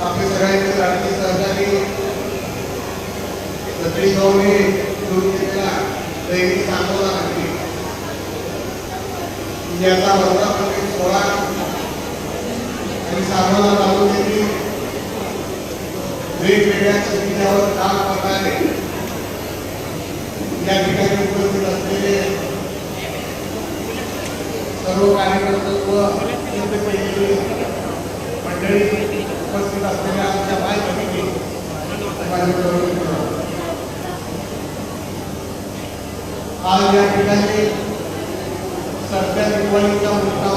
आपले सगळ्यांचे लाडके सहकारी सगळी गौरी सुरू केलेला दैनिक सांगोला नक्की याचा वर्धा वर्धापन सोळा. आणि सांगोला तालुक्यातील वेगवेगळ्या सुविधावर काम करणारे. या ठिकाणी उपस्थित असलेले सर्व कार्यकर्ते व मंडळी उपस्थित असलेल्या आमच्या माय भगिनी माझे तरुण मित्र. आज या ठिकाणी सध्या दिवाळीच्या मुहूर्तावर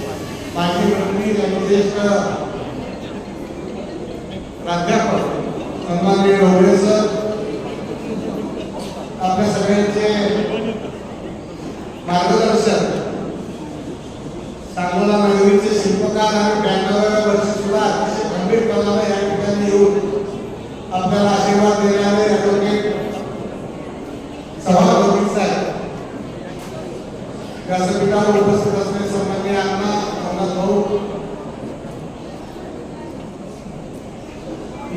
माजी मंत्री आणि ज्येष्ठ प्राध्यापक सन्माननीय ढोबळे सर आपल्या सगळ्यांचे मार्गदर्शक सांगोला नगरीचे शिल्पकार आणि ब्याण्णव्या वर्षी सुद्धा अतिशय गंभीर गंभीरपणाने या ठिकाणी येऊन आपल्याला आशीर्वाद देणारे ॲडव्होकेट सभापती साहेब व्यासपीठावर उपस्थित असलेले सन्माननीय अण्णा भाऊ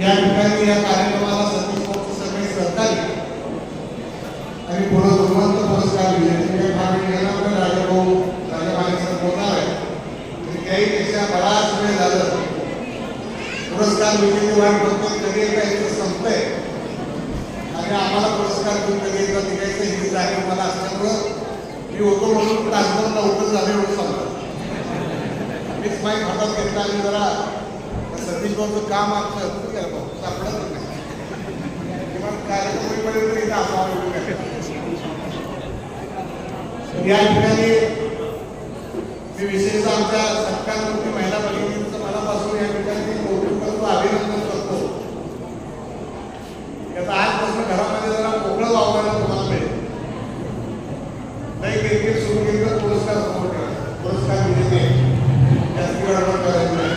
या ठिकाणी या कार्यक्रमाला सतीश सगळे सहकारी आणि पुढे गुणवंत पुरस्कार विजेते काही भाग बोलणार आहे. आणि त्याही पेक्षा बराच वेळ झालं पुरस्कार विजेते वाट कधी एकदा संपतंय. आणि आम्हाला पुरस्कार देऊन कधी एकदा निघायचं ही जाणीव मला असल्यामुळं मी होतो म्हणून तासभर लवकर झाले एवढं सांगतो. मीच माहीत हातात घेतला आणि जरा सतीश भाऊचं काम आमचं सापडत नाही. किमान कार्यक्रमापर्यंत इथं असावं या ठिकाणी मी विशेषतः आमच्या सत्कारमंत्री महिला भगिनींचं मनापासून या ठिकाणी कौतुक करतो अभिनंदन करतो याचा आजपासून घरामध्ये जरा मोकळं वावरायला तुम्हाला मिळेल नाही क्रिकेट सुरू केली तर पुरस्कार समोर ठेवा पुरस्कार विजेते जास्त गडबड करायची नाही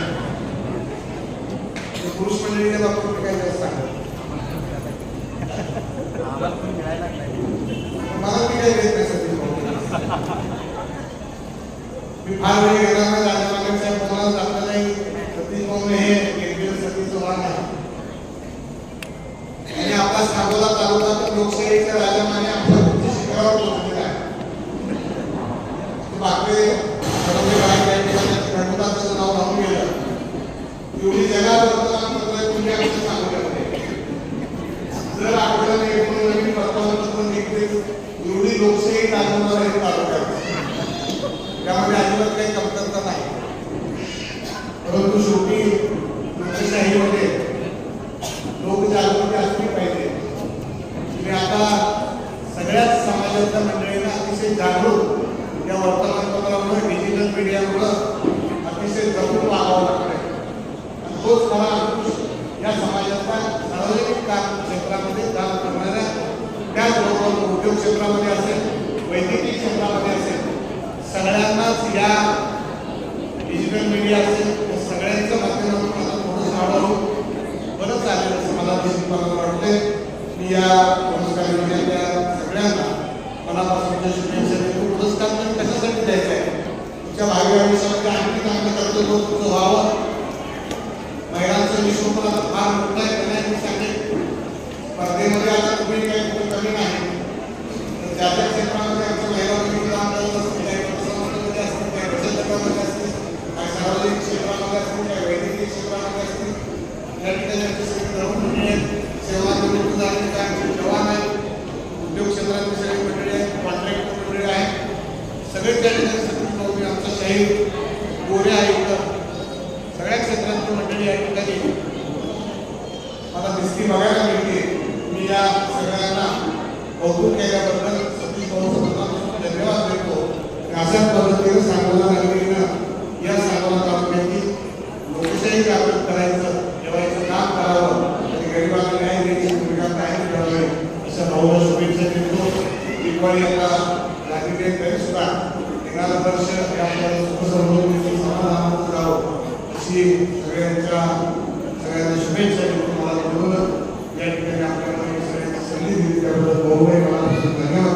ते पुरुष मंडळीच्या बाबतीत मी काही जास्त मला मी काय घेत नाही सतीश भाऊ. मी फार वेळ घेणार नाही राजमान्य साहेब कोणाला जात नाही सतीश भाऊने हे केंद्रीय सतीश चव्हाण आहे आणि आपला सांगोला तालुका तर लोकशाहीच्या राजमाने आपल्या उच्च शिखरावर पोहोचलेला आहे बाकी सर्व काही काही ठिकाणी घटनाचं नाव राहून गेलं एवढी जगात वर्तमानपत्र तुम्ही आमचं सांगोल्यामध्ये जर आपल्याला एकूण नवीन वर्तमानपत्र निघतील एवढी लोकशाही चालवणार आहे तालुक्यात त्यामध्ये अजिबात काही कमतरता नाही. परंतु शेवटी लोकशाहीमध्ये लोकजागृती असली पाहिजे. मी आता सगळ्याच समाजाच्या मंडळींना अतिशय जागरूक या वर्तमानपत्रामुळे डिजिटल मीडियामुळं अतिशय जपून वागावं लागतंय तोच खरा अंकुश या समाजाचा सार्वजनिक काम क्षेत्रामध्ये त्याचबरोबर उद्योग क्षेत्रामध्ये असेल वैद्यकीय क्षेत्रामध्ये असेल सगळ्यांनाच या डिजिटल मीडिया असेल त्या सगळ्यांच्या माध्यमातून आता थोडंसं हळूहळू बरंच आलेलं असं मला दिसून मला वाटते मी या पुरस्कार विजेत्या सगळ्यांना मनापासून शुभेच्छा देतो. पुरस्कार पण कशासाठी द्यायचा आहे? तुमच्या भावी आयुष्यामध्ये आणखी चांगलं कर्तव्य तुमचं व्हावं. महिलांचं विश्व पण फार मोठं आहे. स्पर्धेमध्ये आता कुठे काही खूप कमी नाही. तर त्या त्या क्षेत्रामध्ये आमचं महिलांनी काम असतील काही असतील काही बचत गटामध्ये असतील काही सार्वजनिक क्षेत्रामध्ये असतील काही वैद्यकीय क्षेत्रामध्ये असतील. या ठिकाणी आमचे आहेत. सेवा निवडणूक झालेले काय आमचे जवान आहेत. उद्योग क्षेत्रात सगळे मंडळी आहेत. कॉन्ट्रॅक्टर मंडळी आहेत. सगळे त्या ठिकाणी सगळी आमचा शहीर गोरे आहे इकडं सगळ्या क्षेत्रातली मंडळी या ठिकाणी. मला दिसती बघायला मिळते. इथं सगळ्यांना कौतुक केल्याबद्दल सतीश भाऊ धन्यवाद देतो. अशा पद्धतीने सांगोला नागरिकांना या सांगोला तालुक्यातील लोकशाही जागृत करायचं ठेवायचं काम करावं. आणि गरिबांना न्याय द्यायची भूमिका कायम ठेवावी अशा भाऊला शुभेच्छा देतो. दिवाळी आता लागलेली तरी सुद्धा येणारं वर्ष हे आपल्याला सुखसमृद्धीचं समाधानाचं जावं अशी सगळ्यांच्या सगळ्यांना शुभेच्छा देतो. मला